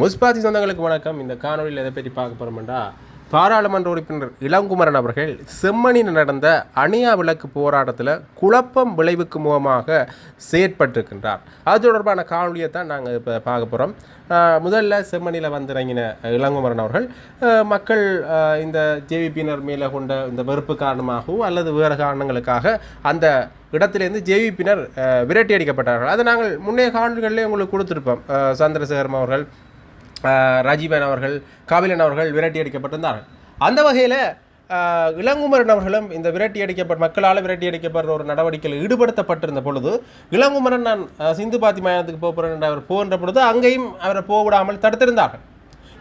முஸ்பாதி சொந்தங்களுக்கு வணக்கம். இந்த காணொலியில் எதை பற்றி பார்க்க போகிறோம்டா பாராளுமன்ற உறுப்பினர் இளங்குமரன் அவர்கள் செம்மணியில் நடந்த அணியா விளக்கு போராட்டத்தில் குழப்பம் விளைவுக்கு முகமாக செயற்பட்டிருக்கின்றார். அது தொடர்பான காணொலியை தான் நாங்கள் இப்போ பார்க்க போகிறோம் முதல்ல செம்மணியில் வந்திறங்கின இளங்குமரன் அவர்கள் மக்கள் இந்த ஜேவிபியினர் மேலே கொண்ட இந்த வெறுப்பு காரணமாகவோ அல்லது வேறு காரணங்களுக்காக அந்த இடத்திலிருந்து ஜேவிபியினர் விரட்டி அடிக்கப்பட்டார்கள். அதை நாங்கள் முன்னைய காணொலிகளிலே உங்களுக்கு கொடுத்துருப்போம். சந்திரசேகரம் அவர்கள் ராஜீவன் அவர்கள் காவிலன் அவர்கள் விரட்டி அடிக்கப்பட்டிருந்தார்கள். அந்த வகையில் இளங்குமரன் அவர்களும் இந்த விரட்டி அடிக்கப்பட்ட மக்களால் விரட்டி அடிக்கப்படுற ஒரு நடவடிக்கையில் ஈடுபடுத்தப்பட்டிருந்த பொழுது இளங்குமரன் நான் சிந்து பாத்தி மயானத்துக்கு போகிறேன் என்று அவர் போகின்ற பொழுது அங்கேயும் அவரை போக விடாமல் தடுத்திருந்தார்கள்.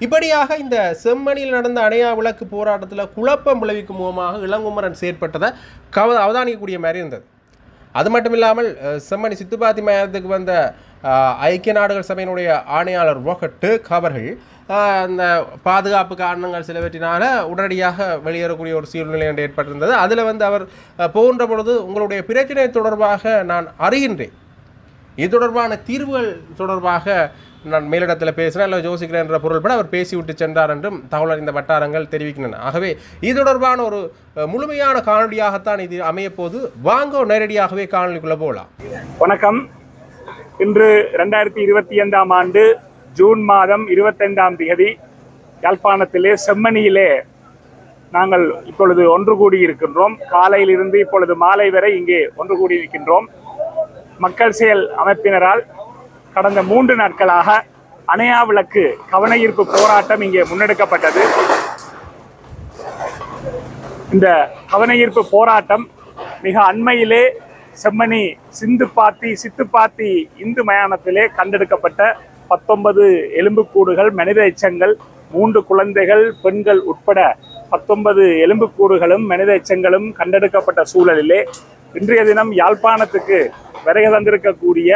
இப்படியாக இந்த செம்மணியில் நடந்த அணையா விளக்கு போராட்டத்தில் குழப்பம் விளைவிக்கும் முகமாக இளங்குமரன் செயற்பட்டதை கவ அவதானிக்கக்கூடிய மாதிரி இருந்தது. அது மட்டும் இல்லாமல் செம்மணி சித்துப்பாத்தி மையத்துக்கு வந்த ஐக்கிய நாடுகள் சபையினுடைய ஆணையாளர் ரோகட்டு அவர்கள் அந்த பாதுகாப்பு காரணங்கள் சிலவற்றினால உடனடியாக வெளியேறக்கூடிய ஒரு சூழ்நிலை என்று ஏற்பட்டிருந்தது. அதில் வந்து அவர் போகின்ற பொழுது உங்களுடைய பிரச்சனை தொடர்பாக நான் அறிகின்றேன். இது தொடர்பான தீர்வுகள் தொடர்பாக நான் மேலிடத்தில் பேசுகிறேன் இல்லை ஜோசிக்கிறேன் என்ற பொருள்பட அவர் பேசிவிட்டு சென்றார் என்றும் தகவல் இந்த வட்டாரங்கள் தெரிவிக்கின்றன. ஆகவே இது தொடர்பான ஒரு முழுமையான காணொலியாகத்தான் இது அமையப்போது. வாங்க நேரடியாகவே காணொலிக்குள்ள போகலாம். வணக்கம். இன்று ரெண்டாயிரத்தி இருபத்தி ஐந்தாம் ஆண்டு ஜூன் மாதம் இருபத்தைந்தாம் தேதி யாழ்ப்பாணத்திலே செம்மணியிலே நாங்கள் இப்பொழுது ஒன்று கூடி இருக்கின்றோம் காலையிலிருந்து இப்பொழுது மாலை வரை இங்கே ஒன்று கூடி இருக்கின்றோம் மக்கள் செயல் அமைப்பினரால் கடந்த மூன்று நாட்களாக அணையா விளக்கு கவன ஈர்ப்பு போராட்டம் இங்கே முன்னெடுக்கப்பட்டது. இந்த கவன ஈர்ப்பு போராட்டம் மிக அண்மையிலே செம்மணி சிந்துப்பாத்தி சித்துப்பாத்தி இந்து மயானத்திலே கண்டெடுக்கப்பட்ட பத்தொன்பது எலும்புக்கூடுகள் மனித எச்சங்கள் மூன்று குழந்தைகள் பெண்கள் உட்பட பத்தொன்பது எலும்புக்கூடுகளும் மனித எச்சங்களும் கண்டெடுக்கப்பட்ட சூழலிலே இன்றைய தினம் யாழ்ப்பாணத்துக்கு வருகை தந்திருக்கக்கூடிய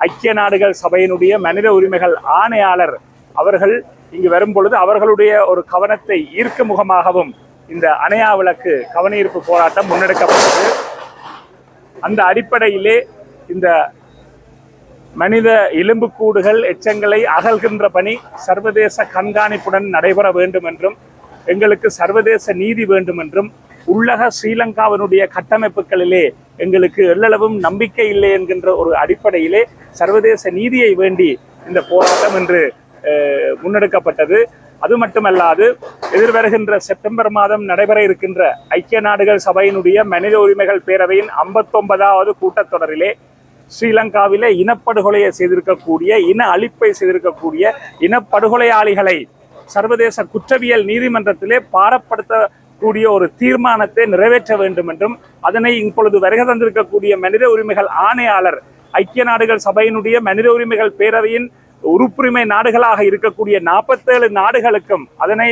ஐக்கிய நாடுகள் சபையினுடைய மனித உரிமைகள் ஆணையாளர் அவர்கள் இங்கு வரும் பொழுது அவர்களுடைய ஒரு கவனத்தை ஈர்க்க முகமாகவும் இந்த அணையா விளக்கு கவனஈர்ப்பு போராட்டம் முன்னெடுக்கப்பட்டது. அந்த அடிப்படையிலே இந்த மனித எலும்புக்கூடுகள் எச்சங்களை அகல்கின்ற பணி சர்வதேச கண்காணிப்புடன் நடைபெற வேண்டும் என்றும் எங்களுக்கு சர்வதேச நீதி வேண்டும் என்றும் உள்ளக ஸ்ரீலங்காவினுடைய கட்டமைப்புகளிலே எங்களுக்கு எள்ளளவும் நம்பிக்கை இல்லை என்கின்ற ஒரு அடிப்படையிலே சர்வதேச நீதியை வேண்டி இந்த போராட்டம் என்று முன்னெடுக்கப்பட்டது. அது மட்டுமல்லாது எதிர்வருகின்ற செப்டம்பர் மாதம் நடைபெற இருக்கின்ற ஐக்கிய நாடுகள் சபையினுடைய மனித உரிமைகள் பேரவையின் ஐம்பத்தொன்பதாவது கூட்டத்தொடரிலே ஸ்ரீலங்காவிலே இனப்படுகொலையை செய்திருக்கக்கூடிய இன அழிப்பை செய்திருக்கக்கூடிய இனப்படுகொலையாளிகளை சர்வதேச குற்றவியல் நீதிமன்றத்திலே பாரப்படுத்த கூடிய ஒரு தீர்மானத்தை நிறைவேற்ற வேண்டும் என்றும் அதனை இப்பொழுது வருகை தந்திருக்கக்கூடிய மனித உரிமைகள் ஆணையாளர் ஐக்கிய நாடுகள் சபையினுடைய மனித உரிமைகள் பேரவையின் உறுப்புரிமை நாடுகளாக இருக்கக்கூடிய நாற்பத்தேழு நாடுகளுக்கும் அதனை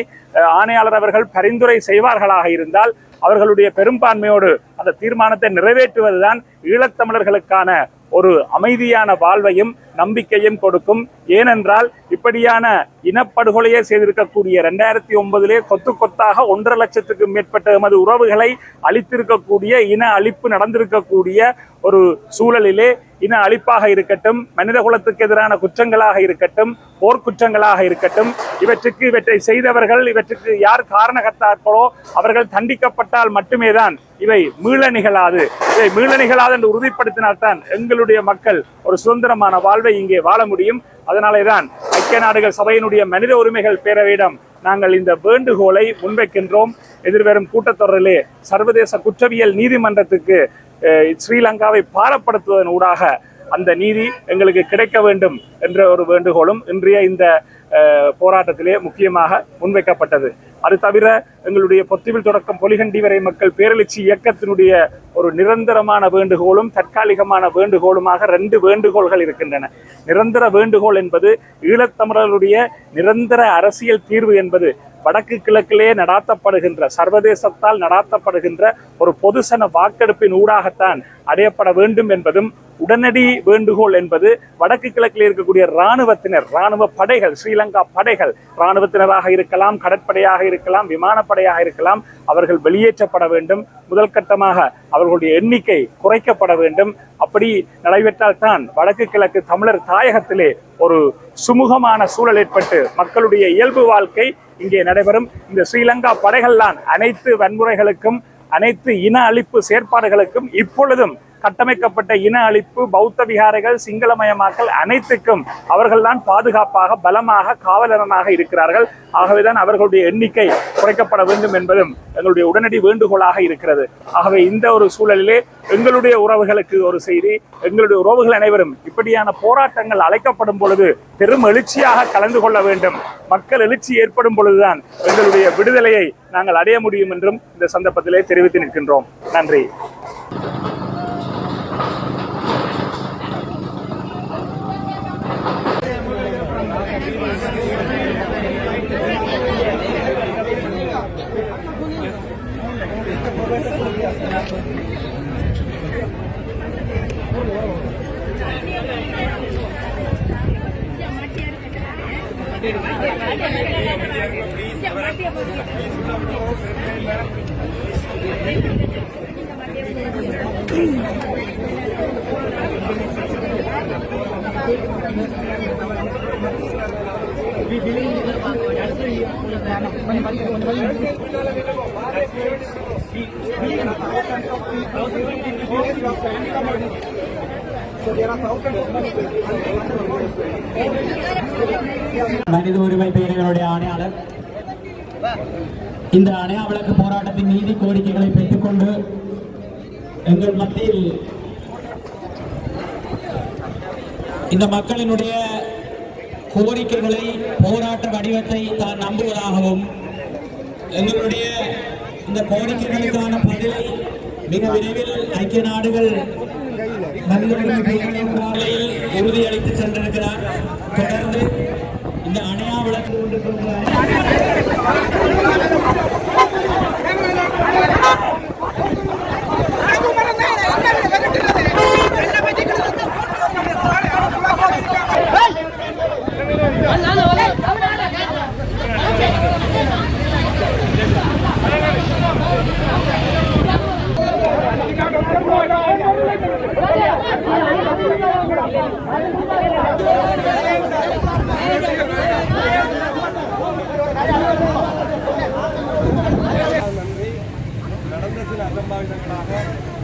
ஆணையாளர் அவர்கள் பரிந்துரை செய்வார்களாக இருந்தால் அவர்களுடைய பெரும்பான்மையோடு அந்த தீர்மானத்தை நிறைவேற்றுவதுதான் ஈழத்தமிழர்களுக்கான ஒரு அமைதியான வாழ்வையும் நம்பிக்கையும் கொடுக்கும். ஏனென்றால் இப்படியான இனப்படுகொலையை செய்திருக்கக்கூடிய ரெண்டாயிரத்தி ஒன்பதிலே கொத்து கொத்தாக ஒன்றரை லட்சத்துக்கும் மேற்பட்ட எமது உறவுகளை அழித்திருக்கக்கூடிய இன அழிப்பு நடந்திருக்கக்கூடிய ஒரு சூழலிலே இன அழிப்பாக இருக்கட்டும் மனித குலத்துக்கு எதிரான குற்றங்களாக இருக்கட்டும் போர்க்குற்றங்களாக இருக்கட்டும் இவற்றுக்கு இவற்றை செய்தவர்கள் இவற்றுக்கு யார் காரணகர்த்தார்களோ அவர்கள் தண்டிக்கப்பட்டால் மட்டுமே தான் இவை மீள நிகழாது இவை மீள நிகழாது என்று உறுதிப்படுத்தினால்தான் எங்களுடைய மக்கள் ஒரு சுதந்திரமான வாழ்வை இங்கே வாழ முடியும். அதனாலே தான் ஐக்கிய நாடுகள் சபையினுடைய மனித உரிமைகள் பேரவையிடம் நாங்கள் இந்த வேண்டுகோளை முன்வைக்கின்றோம். எதிர்வரும் கூட்டத்தொடரிலே சர்வதேச குற்றவியல் நீதிமன்றத்துக்கு அஹ், ஸ்ரீலங்காவை பாரப்படுத்துவதன் ஊடாக அந்த நீதி எங்களுக்கு கிடைக்க வேண்டும் என்ற ஒரு வேண்டுகோளும் இன்றைய இந்த அஹ், போராட்டத்திலே முக்கியமாக முன்வைக்கப்பட்டது. அது தவிர எங்களுடைய பொத்துவில் தொடக்கம் பொலிகண்டி வரை மக்கள் பேரெழுச்சி இயக்கத்தினுடைய ஒரு நிரந்தரமான வேண்டுகோளும் தற்காலிகமான வேண்டுகோளுமாக ரெண்டு வேண்டுகோள்கள் இருக்கின்றன. நிரந்தர வேண்டுகோள் என்பது ஈழத்தமிழர்களுடைய நிரந்தர அரசியல் தீர்வு என்பது வடக்கு கிழக்கிலே நடாத்தப்படுகின்ற சர்வதேசத்தால் நடாத்தப்படுகின்ற ஒரு பொதுசன வாக்கெடுப்பின் ஊடாகத்தான் அடையப்பட வேண்டும் என்பதும் உடனடி வேண்டுகோள் என்பது வடக்கு கிழக்கில் இருக்கக்கூடிய இராணுவத்தினர் இராணுவ படைகள் ஸ்ரீலங்கா படைகள் இராணுவத்தினராக இருக்கலாம் கடற்படையாக இருக்கலாம் விமானப்படையாக இருக்கலாம் அவர்கள் வெளியேற்றப்பட வேண்டும். முதல் கட்டமாக அவர்களுடைய எண்ணிக்கை குறைக்கப்பட வேண்டும். அப்படி நடைபெற்றால் தான் வடக்கு கிழக்கு தமிழர் தாயகத்திலே ஒரு சுமூகமான சூழல் ஏற்பட்டு மக்களுடைய இயல்பு வாழ்க்கை இங்கே நடைபெறும். இந்த ஸ்ரீலங்கா படைகள் தான் அனைத்து வன்முறைகளுக்கும் அனைத்து இன அழிப்பு செயற்பாடுகளுக்கும் இப்பொழுதும் கட்டமைக்கப்பட்ட இன அழிப்பு பௌத்த விகாரைகள் சிங்களமயமாக்கல் அனைத்துக்கும் அவர்கள்தான் பாதுகாப்பாக பலமாக காவலரனாக இருக்கிறார்கள். ஆகவேதான் அவர்களுடைய எண்ணிக்கை குறைக்கப்பட வேண்டும் என்பதும் எங்களுடைய உடனடி வேண்டுகோளாக இருக்கிறது. ஆகவே இந்த ஒரு சூழலிலே எங்களுடைய உறவுகளுக்கு ஒரு செய்தி எங்களுடைய உறவுகள் அனைவரும் இப்படியான போராட்டங்கள் அழைக்கப்படும் பொழுது பெரும் எழுச்சியாக கலந்து கொள்ள வேண்டும். மக்கள் எழுச்சி ஏற்படும் பொழுதுதான் எங்களுடைய விடுதலையை நாங்கள் அடைய முடியும் என்றும் இந்த சந்தர்ப்பத்திலே தெரிவித்து நிற்கின்றோம். நன்றி. மனித உரிமை பேரவையினுடைய ஆணையாளர் இந்த அணையா விளக்கு போராட்டத்தின் நீதி கோரிக்கைகளை பெற்றுக்கொண்டு எங்கள் மத்தியில் இந்த மக்களினுடைய கோரிக்கைகளை போராட்ட வடிவத்தை தான் நம்புவதாகவும் எங்களுடைய இந்த கோரிக்கைகளுக்கான பதிலை மிக விரைவில் ஐக்கிய நாடுகள் மனித உரிமை உறுதியளித்து சென்றிருக்கிறார். தொடர்ந்து இந்த அணையா விளக்கு கொண்டிருக்கிற நடந்த சில அசம்பாவிதங்களாக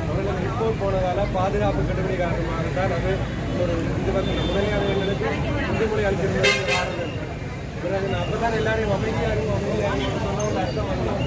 அவர்கள் இப்போ போனதால் பாதுகாப்பு கட்டுப்படி காரணமாக தான் அது ஒரு இது வந்து இந்த முதலியாளர்களுக்கு விடுமுறை அளித்திருந்தது காரணம். பிறகு அப்போ தான் எல்லாரையும் அமைதியாகவும் அமைதியாகவும் சொன்ன ஒரு அர்த்தம் வரலாம்